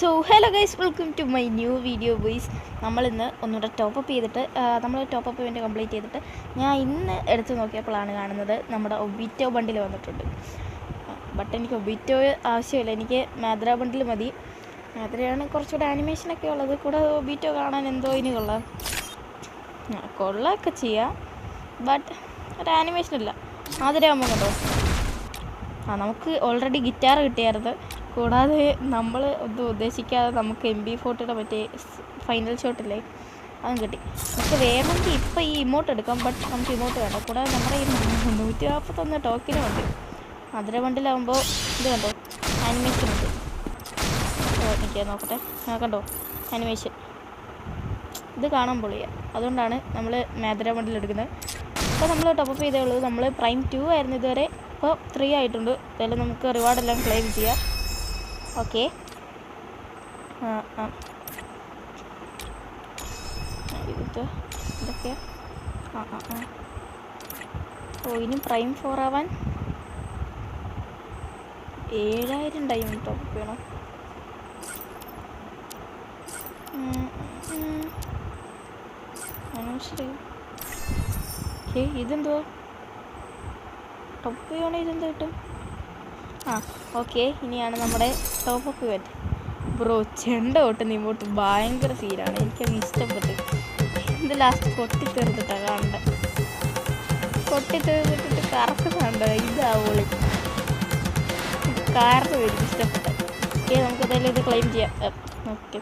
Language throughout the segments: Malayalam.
So hello guys welcome to my new video boys നമ്മളിന്ന് ഒന്നുകൂടെ ടോപ്പപ്പ് ചെയ്തിട്ട് നമ്മൾ ടോപ്പപ്പ് വേണ്ടി കംപ്ലീറ്റ് ചെയ്തിട്ട് ഞാൻ ഇന്ന് എടുത്തു നോക്കിയപ്പോഴാണ് കാണുന്നത് നമ്മുടെ ഒബിറ്റോ ബണ്ടിൽ വന്നിട്ടുണ്ട്. ബട്ട് എനിക്ക് ഒബിറ്റോ ആവശ്യമില്ല. എനിക്ക് മാദ്ര ബണ്ടിൽ മതി. മാദ്രയാണ് കുറച്ചുകൂടെ ആനിമേഷനൊക്കെ ഉള്ളത്. കൂടെ ഒബിറ്റോ കാണാൻ എന്തോ ഇനി കൊള്ളാം. കൊള്ളൊക്കെ ചെയ്യാം. ബട്ട് ഒരു ആനിമേഷനില്ല മാതിരയാകുമ്പോൾ കണ്ടോ? ആ നമുക്ക് ഓൾറെഡി ഗിറ്റാർ കിട്ടിയായിരുന്നു. കൂടാതെ നമ്മൾ ഒന്നും ഉദ്ദേശിക്കാതെ നമുക്ക് എം ബി ഫോർട്ടിയുടെ മറ്റേ ഫൈനൽ ഷോട്ടില്ലേ അതും കിട്ടി. നമുക്ക് വേണമെങ്കിൽ ഇപ്പം ഈ ഇമോട്ട് എടുക്കാം ബട്ട് നമുക്ക് ഇമോട്ട് വേണ്ട. കൂടാതെ നമ്മുടെ ഈ നൂറ്റി നാൽപ്പത്തൊന്ന് ടോക്കിനും ഉണ്ട് മധുര വണ്ടിലാകുമ്പോൾ ഇത് കണ്ടോ? ആനിമേഷൻ ഉണ്ട്. എനിക്ക് നോക്കട്ടെ. കണ്ടോ? ആനിമേഷൻ ഇത് കാണാൻ പൊളിയാണ് അതുകൊണ്ടാണ് നമ്മൾ മാദ്ര ബണ്ടിൽ എടുക്കുന്നത്. ഇപ്പോൾ നമ്മൾ ടോപ്പപ്പ് ചെയ്തേ ഉള്ളൂ. നമ്മൾ പ്രൈം ടു ആയിരുന്നു ഇതുവരെ. ഇപ്പോൾ ത്രീ ആയിട്ടുണ്ട്. അതിൽ നമുക്ക് റിവാർഡെല്ലാം ക്ലെയിം ചെയ്യാം. ഓക്കെ. ഇത് ഇതൊക്കെ. ആ ആ ആ. ഓ ഇനി പ്രൈം ഫോർ ആവാൻ ഏഴായിരം ഡയമണ്ട് ടോപ്പ് വേണം. ഏ ഇതെന്തുവാ? ടോപ്പ് ചെയ്യണേ ഇതെന്താ കിട്ടും ആ ഓക്കെ. ഇനിയാണ് നമ്മുടെ ടോപ്പ് അപ്പ് ഇവന്റ് ബ്രോ ചെണ്ട കൊട്ടുന്ന ഇങ്ങോട്ട് ഭയങ്കര സീനാണ് എനിക്കത് ഇഷ്ടപ്പെട്ടു. ഇത് ലാസ്റ്റ് പൊട്ടിത്തെറിഞ്ഞിട്ടാണ് തീർന്നിട്ടാണ് പൊട്ടിത്തെറിഞ്ഞിട്ട് കറക്കുന്നുണ്ട് ഇതാവോളി കാരണം എനിക്ക് ഇഷ്ടപ്പെട്ടു. ഓക്കെ നമുക്ക് എന്തായാലും ഇത് ക്ലെയിം ചെയ്യാം. ഓക്കെ.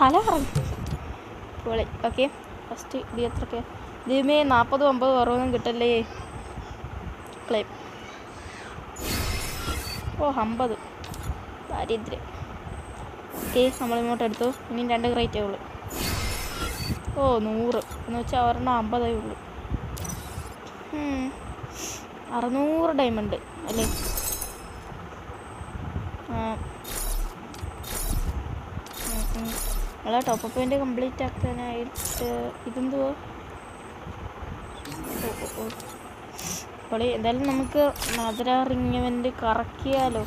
തല കറങ്ങി. പൊളി. ഓക്കെ. ഫസ്റ്റ് ഇത് എത്രയൊക്കെ ഇതിമേ നാൽപ്പതും അമ്പതും അറുപതും കിട്ടല്ലേ? ക്ലെയിം ഓ അമ്പത്. ദാരിദ്ര്യം. ഓക്കെ നമ്മളിങ്ങോട്ട് എടുത്തു ഇനി രണ്ട് ക്രൈറ്റേ ഉള്ളൂ. ഓ നൂറ്. എന്ന് വെച്ചാൽ ഒരെണ്ണം അമ്പതേ ഉള്ളൂ. അറുന്നൂറ് ഡയമണ്ട് അല്ലേ. നമ്മളെ ടോപ്പ് പോയിന്റ് കംപ്ലീറ്റ് ആക്കാനായിട്ട് ഇതെന്തുവാ? ഓ ഓ. പൊളി എന്തായാലും നമുക്ക് മധുര റിങ്ങവന്റ് കറക്കിയാലോ?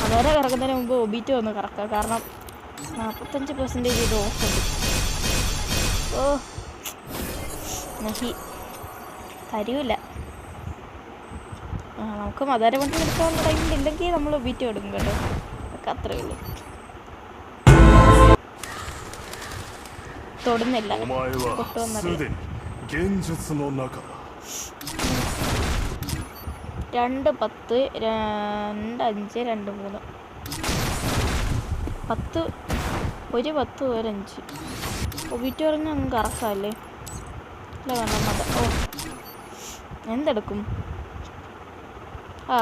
മധുര കറക്കുന്നതിന് മുമ്പ് ഒബിറ്റ് വന്ന് കറക്കുക. കാരണം നാൽപ്പത്തഞ്ച് പെർസെന്റേജ് ഇത് ഓഫുണ്ട് ഓ നഹി. തരൂല നമുക്ക് മധുര വണ്ടി എടുക്കാൻ ടൈമിൽ ഇല്ലെങ്കിൽ നമ്മൾ ഒബിറ്റ് കൊടുക്കും കേട്ടോ. അതൊക്കെ അത്രയേ ഉള്ളൂ. തൊടുന്നില്ല. お രണ്ട് പത്ത് രണ്ട് അഞ്ച് രണ്ട് മൂന്ന്. പത്ത് ഒരു പത്ത് ഒരു അഞ്ച്. ഒബിറ്റ് പറഞ്ഞാൽ അങ്ങ് കറക്കാല്ലേ? അല്ല വേണം അത് ഓ എന്തെടുക്കും? ആ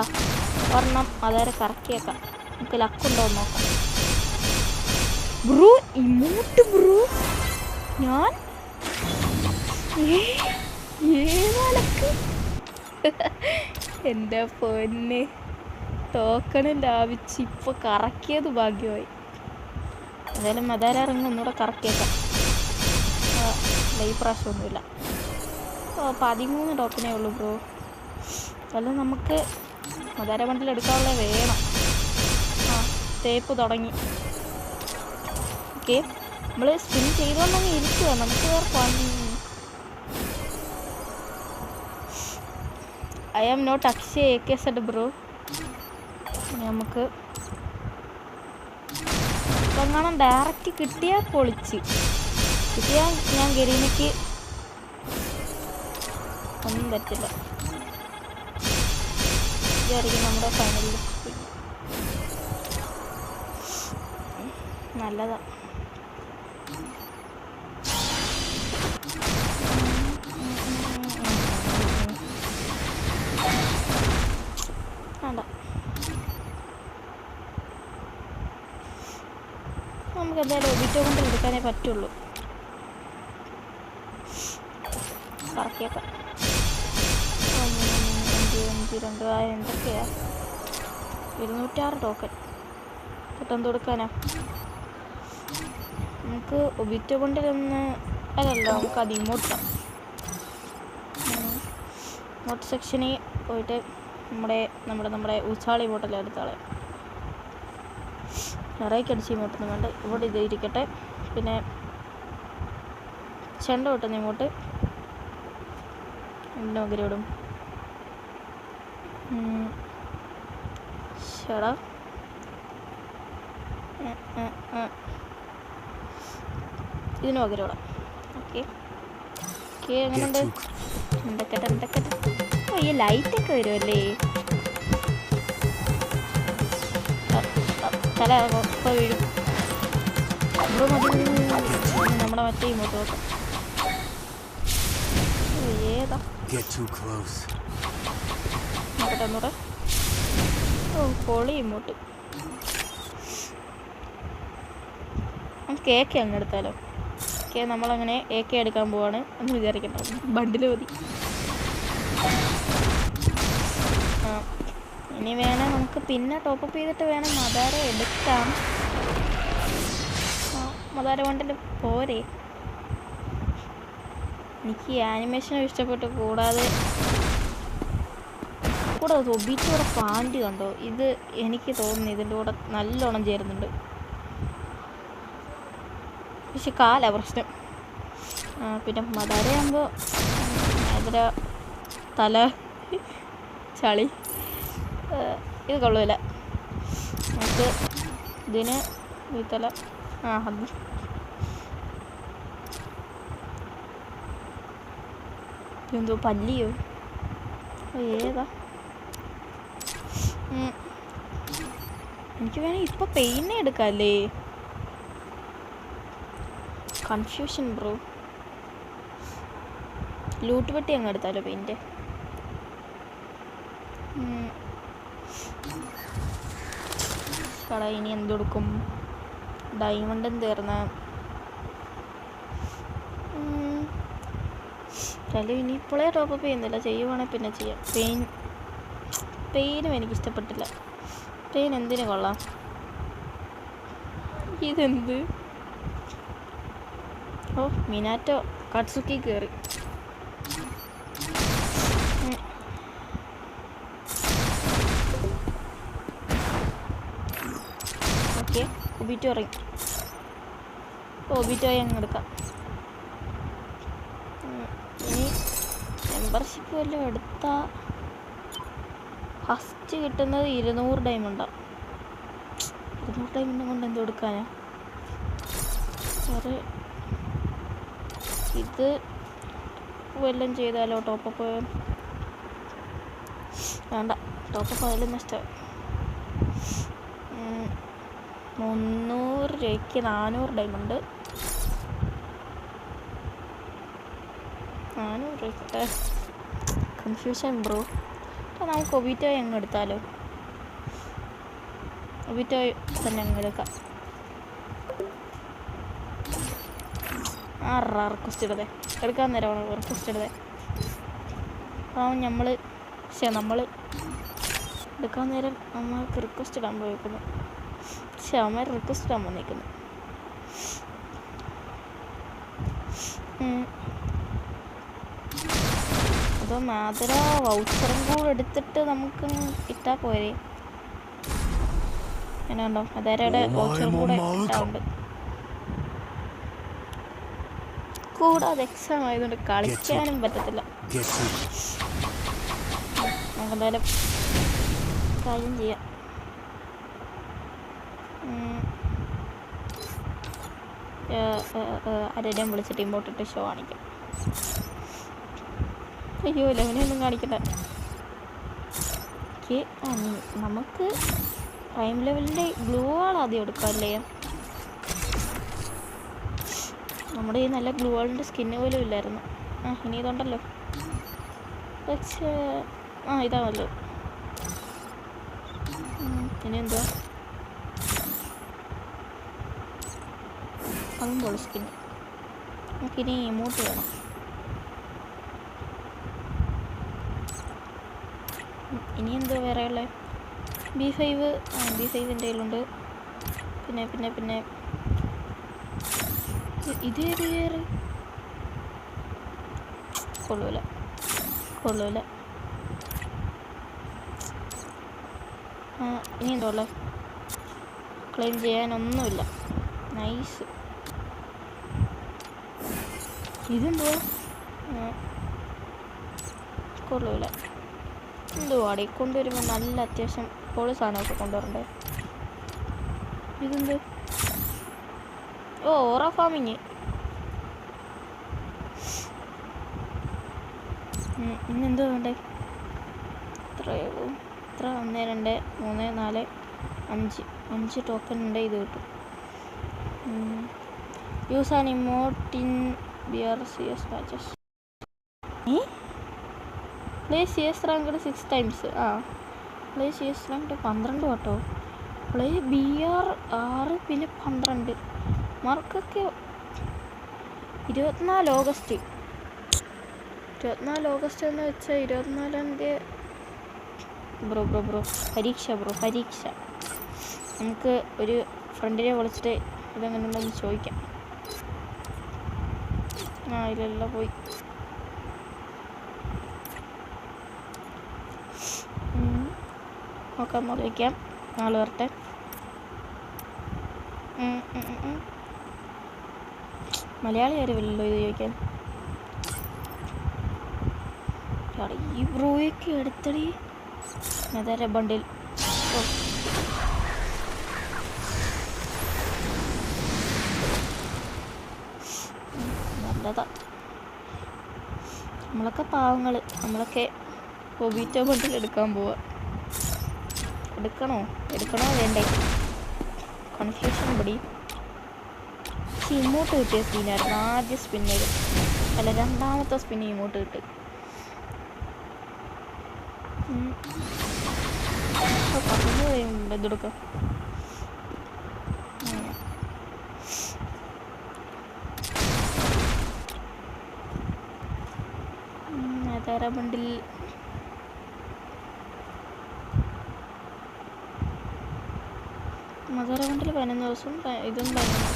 ഒരെണ്ണം അതേരെ കറക്കിയേക്കാം. നമുക്ക് ലക്കുണ്ടോ നോക്കാം. Bruh emote bruh? ഞാൻ? ഏ, ലക്ക് എന്റെ പൊന്ന്. ടോക്കണ് ലാഭിച്ച് ഇപ്പോൾ കറക്കിയത് ഭാഗ്യമായി. എന്തായാലും മതാരറങ്ങ് ഒന്നുകൂടെ കറക്കിയേക്കാം. ഈ പ്രാവശ്യമൊന്നുമില്ല ഓ പതിമൂന്ന് ടോക്കണേ ഉള്ളൂ ബ്രോ. അല്ല നമുക്ക് മതാര മണ്ടിൽ എടുക്കാനുള്ള വേണം. ആ തേപ്പ് തുടങ്ങി. ഓക്കെ നമ്മൾ സ്പിൻ ചെയ്തുകൊണ്ടങ്ങ് ഇരിക്കുക നമുക്ക് വേറെ I am not Akshay A K Z bro നമുക്ക് ഇപ്പം ഡയറക്റ്റ് കിട്ടിയാൽ പൊളിച്ച്. കിട്ടിയാൽ ഞാൻ ഗരീനയ്ക്ക് ഒന്നും തരത്തില്ല. ഇതായിരിക്കും നമ്മുടെ ഫൈനലിൽ നല്ലതാ. നമുക്ക് എന്തായാലും ഒബിറ്റോ കൊണ്ട് എടുക്കാനേ പറ്റുള്ളൂ. രണ്ട് എന്തൊക്കെയാ? ഇരുന്നൂറ്റാറ് ടോക്കൺ പെട്ടെന്ന് കൊടുക്കാനാ? നമുക്ക് ഒബിറ്റോ കൊണ്ടിരുന്ന് അല്ലല്ലോ നമുക്ക് അത് ഇമോട്ടാം ഇമോട്ട് സെക്ഷനിൽ പോയിട്ട് നമ്മുടെ നമ്മുടെ നമ്മുടെ ഉച്ചാളി ബോട്ടല്ലേ എടുത്താളെ നിറയ്ക്ക് അടിച്ച് ഇങ്ങോട്ടൊന്നും വേണ്ട ഇവിടെ ഇത് ഇരിക്കട്ടെ. പിന്നെ ചെണ്ട കൊട്ടുന്ന ഇങ്ങോട്ട് നഗരോടും ചേടാ ഇതിന് പകരോടാം ഓക്കെ. ഓക്കെ എങ്ങനെയുണ്ട് എന്തൊക്കെ എന്തൊക്കെ ഈ ലൈറ്റൊക്കെ വരുമല്ലേ തല ഇപ്പോൾ വീഴും. നമ്മുടെ മറ്റേ ഏതാ? Get too close. നോക്കട്ടെ ഒന്നൂടെ. ഓ പൊളി ഇങ്ങോട്ട്. നമുക്ക് എ കെ അങ്ങ് എടുത്താലോ? കെ നമ്മളങ്ങനെ എ കെ എടുക്കാൻ പോവാണ് എന്ന് വിചാരിക്കണ്ട. ബണ്ടിൽ മതി. ആ. ഇനി വേണേൽ നമുക്ക് പിന്നെ ടോപ്പപ്പ് ചെയ്തിട്ട് വേണം മദാര എടുക്കാം മദാര ബണ്ടിൽ പോരെ എനിക്ക് ആനിമേഷനും ഇഷ്ടപ്പെട്ടു കൂടാതെ കൂടാതെ ഒബിറ്റോടെ പാണ്ടി കണ്ടോ ഇത് എനിക്ക് തോന്നുന്നു ഇതിന്റെ കൂടെ നല്ലോണം ചേരുന്നുണ്ട് പക്ഷെ കാല പ്രശ്നം പിന്നെ മദാരയാകുമ്പോൾ അതിര തല ചളി ഇത് കൊള്ളൂല. നമുക്ക് ഇതിന് വീത്തല തല ആ അത്. എന്തോ പല്ലിയോ? ഏതാ. എനിക്ക് വേണേ ഇപ്പൊ പെയിനെ എടുക്കാല്ലേ? കൺഫ്യൂഷൻ ബ്രോ ലൂട്ട് പെട്ടി അങ്ങ് എടുത്താലോ പെയിന്റ് കട ഇനി എന്ത് കൊടുക്കും? ഡയമണ്ടും തീർന്ന. ചില ഇനി ഇപ്പോഴേ ടോപ്പപ്പ് ചെയ്യുന്നില്ല. ചെയ്യുവാണെങ്കിൽ പിന്നെ ചെയ്യാം. പെയിൻ പെയിനും എനിക്ക് ഇഷ്ടപ്പെട്ടില്ല പെയിൻ എന്തിനു കൊള്ളാം? ഇതെന്ത്? ഓ മിനാറ്റോ. കട്സുക്കി കയറി ഓക്കെ ഒബിറ്റോ ഇറങ്ങി ഓബിറ്റോ അങ്ങ് എടുക്കാം. ഇനി മെമ്പർഷിപ്പ് വല്ലതും എടുത്താൽ ഫസ്റ്റ് കിട്ടുന്നത് ഇരുന്നൂറ് ഡയമണ്ടാണ് ഇരുന്നൂറ് ഡയമണ്ട് കൊണ്ട് എന്ത് കൊടുക്കാനാ? വേറെ ഇത് വല്ലതും ചെയ്താലോ? ടോപ്പപ്പ് വേണ്ട. ടോപ്പപ്പ് അതിലും നഷ്ടം മുന്നൂറ് രൂപയ്ക്ക് നാനൂറ് ഡയമണ്ട് നാനൂറ് രൂപ കൺഫ്യൂഷൻ ബ്രോ അപ്പോൾ നമുക്ക് ഒബിറ്റോ അങ്ങ് എടുത്താലോ? ഒബിറ്റോ തന്നെ അങ്ങ് എടുക്കാം. ആറാ റിക്വസ്റ്റ് ഇടതേ എടുക്കാൻ നേരമാണ് റിക്വസ്റ്റ് ഇടതേ അപ്പോൾ നമ്മൾ പക്ഷേ നമ്മൾ എടുക്കാൻ നേരം നമ്മൾക്ക് റിക്വസ്റ്റ് ഇടാൻ പോയിക്കുന്നു. അവന്മാർ റിക്വസ്റ്റ് ഇടാൻ വന്നിരിക്കുന്നു അപ്പോൾ മാതര വൗച്ചറും കൂടെ എടുത്തിട്ട് നമുക്ക് കിട്ടാ പോരെ? എന്നാണ്ടോ അതേരയുടെ വൗച്ചറും കൂടെ കിട്ടാറുണ്ട്. കൂടാതെ എക്സാം ആയതുകൊണ്ട് കളിക്കാനും പറ്റത്തില്ല. നമുക്കെന്തായാലും കാര്യം ചെയ്യാം ഉം. ഏ, ഏ, ഏ, ആരെയും വിളിച്ചിട്ട് ഇമ്പോർട്ടിട്ട് ഷോ കാണിക്കാം. അയ്യോ ലെവനെയൊന്നും കാണിക്കണ്ട. എനിക്ക് നമുക്ക് പ്രൈം ലെവലിന്റെ ഗ്ലൂ ആൾ ആദ്യം എടുക്കാം അല്ലേ? നമ്മുടെ ഈ നല്ല ഗ്ലൂ ആളിന്റെ സ്കിന്ന് പോലും ഇല്ലായിരുന്നു. ആ ഇനി ഇതുണ്ടല്ലോ. പക്ഷേ ആ ഇതാണല്ലോ. ഇനി എന്തുവാ? അതും പൊളിച്ചിട്ടില്ല നമുക്കിനി ഇമോട്ട് വേണം. ഇനി എന്തോ വേറെ ഉള്ളത് ബി ഫൈവ് ആ ബി ഫൈവ് എന്റെ കയ്യിലുണ്ട്. പിന്നെ പിന്നെ പിന്നെ. ഇത് ഏത് കൊള്ളൂല. കൊള്ളൂല. ഇനി എന്തോ ഉള്ളത് ക്ലെയിം ചെയ്യാനൊന്നുമില്ല. നൈസ് ഇതെന്തുവാ? ആ. കൊള്ളൂല. എന്തുവാടി? കൊണ്ടുവരുമ്പോൾ നല്ല അത്യാവശ്യം പൊളി സാധനമൊക്കെ കൊണ്ടുവരണ്ടേ? ഇതെന്ത്? ഓ ഓറ ഫാമിങ് ഇന്നെന്തോ വേണ്ടേ? എത്രയോ ഇത്ര ഒന്ന് രണ്ട് മൂന്ന് നാല് അഞ്ച്. അഞ്ച് ടോക്കൺ ഉണ്ട് ഇത് കിട്ടും. Use an emote R C S matches play C S ranked six times ആ പ്ലേ സി എസ് റാങ്കഡ് പന്ത്രണ്ട് കേട്ടോ. പ്ലേ ബി ആർ ആറ് പിന്നെ പന്ത്രണ്ട്. മാർക്കൊക്കെ ഇരുപത്തിനാല് ഓഗസ്റ്റ്. ഇരുപത്തിനാല് ഓഗസ്റ്റ് എന്ന് വെച്ചാൽ ഇരുപത്തിനാലാം തീയതി ബ്രോ ബ്രോ ബ്രോ. പരീക്ഷ ബ്രോ പരീക്ഷ. നമുക്ക് ഒരു ഫ്രണ്ടിനെ വിളിച്ചിട്ട് ഇതെങ്ങനെ ഉണ്ടെന്ന് ചോദിക്കാം. ആ ഇല്ല പോയി. നോക്കാം വിളിക്കാം നാളെ വരട്ടെ. മലയാളി ആരുമില്ലല്ലോ ഇത് ചോദിക്കാൻ? ഈ ബ്രോയൊക്കെ എടുത്തടി. അതര ബണ്ടിൽ ഓ. ഉം, നല്ലതാ. നമ്മളൊക്കെ പാവങ്ങൾ നമ്മളൊക്കെ പൊബീറ്റോ ബണ്ടിൽ എടുക്കാൻ പോവാ. എടുക്കണോ? എടുക്കണോ വേണ്ടേ? കൺഫ്യൂഷൻ പടി. ഇങ്ങോട്ട് കിട്ടിയ സ്പിന്നായിരുന്നു ആദ്യ സ്പിന്നിൽ അല്ല രണ്ടാമത്തെ സ്പിന്ന് ഇങ്ങോട്ട് കിട്ടി. പറഞ്ഞു ഇതെടുക്കാം ഉം, മകരമുണ്ടിൽ പതിനൊന്ന് ദിവസം പ- ഇതും പതിനൊന്ന്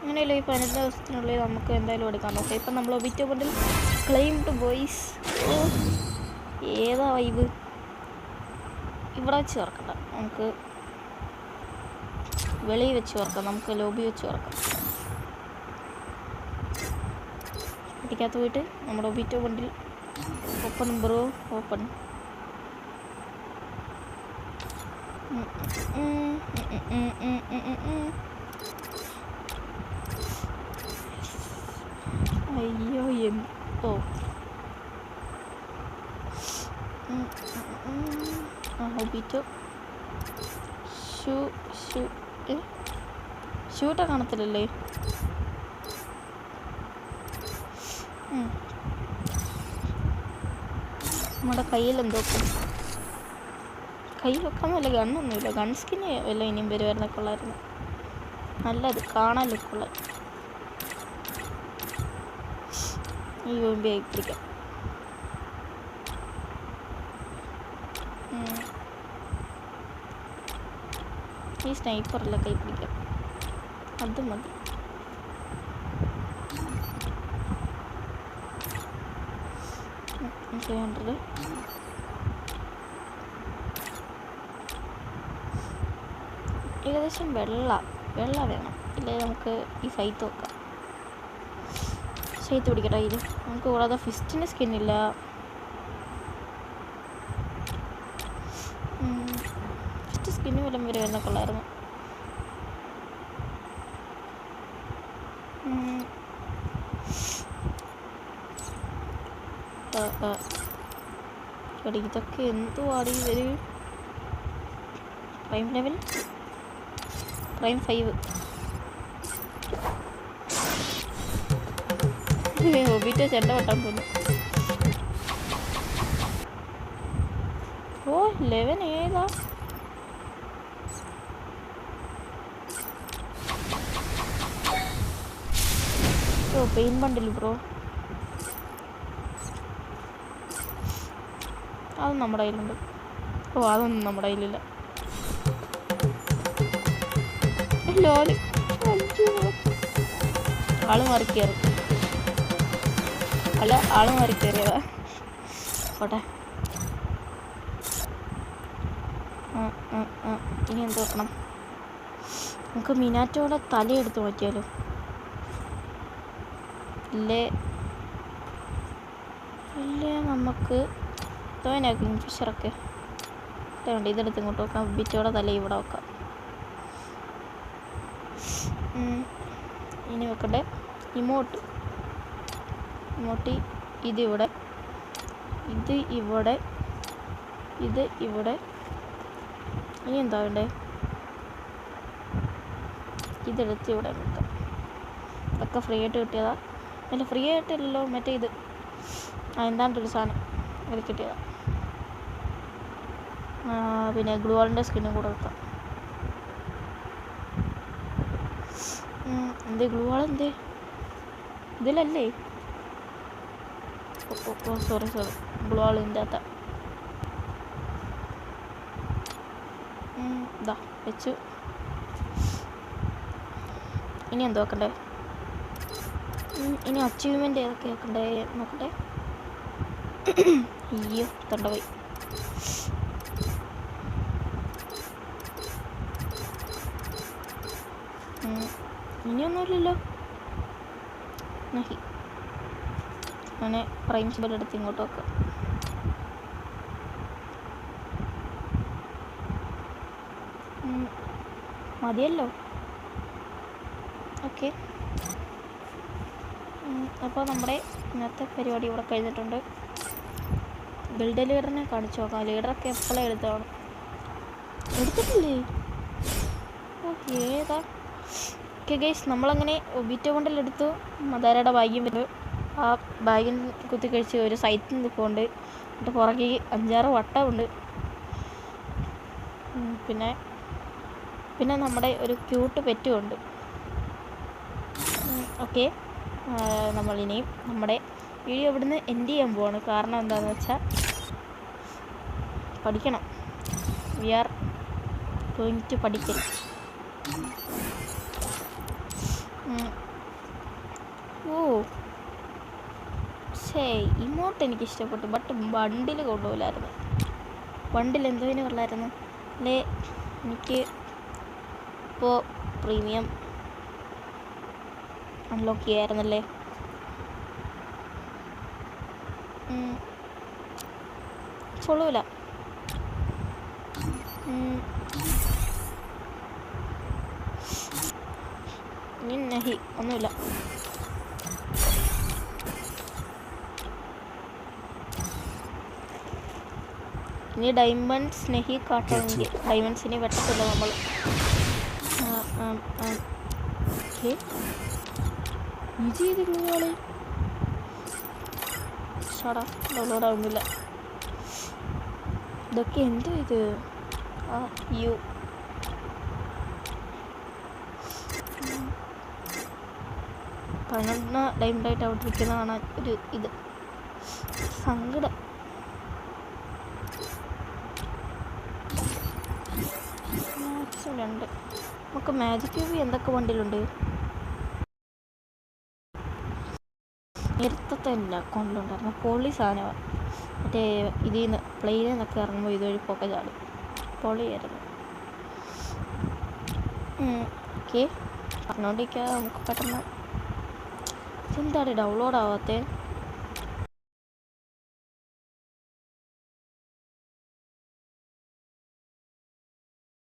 അങ്ങനെയല്ല ഈ പതിനൊന്ന് ദിവസത്തിനുള്ളിൽ നമുക്ക് എന്തായാലും എടുക്കാൻ നോക്കാം ഇപ്പം നമ്മൾ ഒബിറ്റോ ബണ്ടിൽ ക്ലെയിംഡ് ബോയ്സ് ഏതാ വൈബ്? ഇവിടെ വെച്ച് ചേർക്കണ്ട നമുക്ക് വെളിയിൽ വെച്ച് ചേർക്കാം നമുക്ക് ലോബി വെച്ച് ചേർക്കാം കുട്ടിക്കകത്ത് പോയിട്ട് നമ്മുടെ Obito bundle open bro open. അയ്യോ എന്തോ ഒബിറ്റോ. Shoe shoe ഷൂട്ട കാണത്തില്ലല്ലേ? നമ്മുടെ കയ്യിൽ എന്തോ കയ്യിൽ വെക്കാൻ വല്ല ഗണ്ണൊന്നുമില്ല. ഗൺ സ്കിന് വല്ല ഇനിയും വരുമായിരുന്ന കൊള്ളായിരുന്നു നല്ലത് കാണാൻ ലുക്കുള്ള ഈ വേമ്പി ആയിപ്പിടിക്കാം. ഈ സ്നൈപ്പറല്ല കൈ പിടിക്കാം. അത് മതി. ത്രീ ഹൺഡ്രഡ് ഏകദേശം വെള്ള വെള്ള വേണം. ഇല്ലേ നമുക്ക് ഈ സൈത്ത് വെക്കാം സൈത്ത് പിടിക്കട്ടെ ഇത് നമുക്ക് കൂടാതെ ഫിസ്റ്റിന്റെ സ്കിന്നില്ല ഫിസ്റ്റ് സ്കിന്ന് വല്ലതും വരെ വരുന്ന കൊള്ളായിരുന്നു ഉം. ആ, ആ. എടി ഇതൊക്കെ എന്തുവാടി ഇവർ? പ്രൈം ലെവൽ പ്രൈം ഫൈവ് ഒബിറ്റ ചെണ്ട വട്ടാൻ പോന്നു ഓ ലെവൻ ഏതാ? ഓ പെയിൻ ബണ്ടിൽ ബ്രോ. അതും നമ്മുടെ കയ്യിലുണ്ട്. ഓ അതൊന്നും നമ്മുടെ കയ്യിലില്ല. ലോലി. ആൾ മറിക്കേറി. അല്ല ആൾ മറിക്കേറിയതാ. പോട്ടെ. ഇനി എന്ത് വെക്കണം? നമുക്ക് മിനാറ്റോടെ തല എടുത്തു മാറ്റിയാലോ? ഇല്ലേ? ഇല്ലേ നമുക്ക് തോന്നാ കിങ്ഫിഷറൊക്കെ ഫിഷറൊക്കെ വേണ്ട ഇതെടുത്ത് ഇങ്ങോട്ട് വെക്കാം. ബിറ്റോടെ തല ഇവിടെ വെക്കാം. ഇനി വെക്കട്ടെ. ഇമോട്ട്. ഇമോട്ടി ഇതിവിടെ ഇത് ഇവിടെ. ഇത് ഇവിടെ. ഇനി എന്താ വേണ്ടേ? ഇതെടുത്ത് ഇവിടെ വെക്കാം. ഇതൊക്കെ ഫ്രീ ആയിട്ട് കിട്ടിയതാ. അല്ല ഫ്രീ ആയിട്ടില്ലല്ലോ മറ്റേ ഇത്. ആ എന്താണ്ടൊരു സാധനം. അത് കിട്ടിയതാ. പിന്നെ ഗ്ലൂവാളിന്റെ സ്കിന്നും കൂടെ വെക്കാം. എന്ത് ഗ്ലൂവാൾ എന്തേ? ഇതിലല്ലേ? ഓ, സോറി സോറി ഗ്ലൂവാൾ ഇതിന്റെ അകത്താ. വെച്ചു. ഇനി എന്ത് വെക്കണ്ടേ? ഇനി അച്ചീവ്മെന്റ് ഏതൊക്കെ വെക്കണ്ടേ? നോക്കട്ടെ. അയ്യോ തൊണ്ടപോയി. ഉം, ഇനിയൊന്നുമില്ലല്ലോ നഹി. അങ്ങനെ പ്രൈം സിബൽ എടുത്ത് ഇങ്ങോട്ട് വെക്കാം മതിയല്ലോ? ഓക്കെ. അപ്പോൾ നമ്മുടെ ഇന്നത്തെ പരിപാടി ഇവിടെ കഴിഞ്ഞിട്ടുണ്ട്. ബിൽഡ് ലീഡറിനെ കാണിച്ചു നോക്കാം. ലീഡറൊക്കെ എപ്പോഴും എടുത്താണ് എടുത്തിട്ടില്ലേ? ഓ ഏതാ? ഓക്കെ ഗൈസ് നമ്മളങ്ങനെ ഒബിറ്റോ എടുത്തു മദാരയുടെ ഭാഗ്യം വരും ആ ബാഗിൽ കുത്തി കഴിച്ച് ഒരു സൈറ്റിൽ നിൽക്കുന്നുണ്ട് എന്നിട്ട് പുറകെ അഞ്ചാറ് വട്ടമുണ്ട്. പിന്നെ പിന്നെ നമ്മുടെ ഒരു ക്യൂട്ട് പെറ്റുമുണ്ട് ഓക്കെ നമ്മളിനിയും നമ്മുടെ വീഡിയോ ഇവിടുന്ന് എൻഡ് ചെയ്യാൻ പോവാണ്. കാരണം എന്താണെന്ന് വെച്ചാൽ പഠിക്കണം. വി ആർ ഗോയിങ് ടു പഠിക്കണം. ഓ. പക്ഷേ ഇമോട്ട് എനിക്ക് ഇഷ്ടപ്പെട്ടു. ബട്ട് ബണ്ടിൽ കൊണ്ടുപോകില്ലായിരുന്നു. ബണ്ടിൽ എന്തോതിന് കൊള്ളായിരുന്നു അല്ലേ? എനിക്ക് ഇപ്പോൾ പ്രീമിയം അൺലോക്ക് ചെയ്യായിരുന്നല്ലേ. കൊള്ളൂല. നഹി ഒന്നുമില്ല. ഇനി ഡയമണ്ട്സ് നെഹി കാട്ടണമെങ്കിൽ ഡയമണ്ട്സിനെ വെട്ടത്തില്ല നമ്മൾ ഷടാ ഡൗൺലോഡ് ആവുന്നില്ല. ഇതൊക്കെ എന്തോ ഇത്? ആ യു. പതിനൊന്ന് ഡൈമണ്ടായിട്ട് അവിടെ ഇരിക്കുന്നതാണ് ഒരു ഇത്. സങ്കടം. രണ്ട് നമുക്ക് മാജിക് ക്യൂബി എന്തൊക്കെ വണ്ടിയിലുണ്ട്? നേരത്തെ എല്ലാ കൊണ്ടുണ്ടായിരുന്നു പൊളി സാധനമാണ് മറ്റേ ഇതിൽ നിന്ന് പ്ലെയിനിൽ നിന്നൊക്കെ ഇറങ്ങുമ്പോൾ ഇതുവഴി പൊക്ക ചാടും പൊളിയായിരുന്നു ഓക്കെ. പറഞ്ഞുകൊണ്ടിരിക്കുക നമുക്ക് പെട്ടെന്ന് 손다리라 올라와 때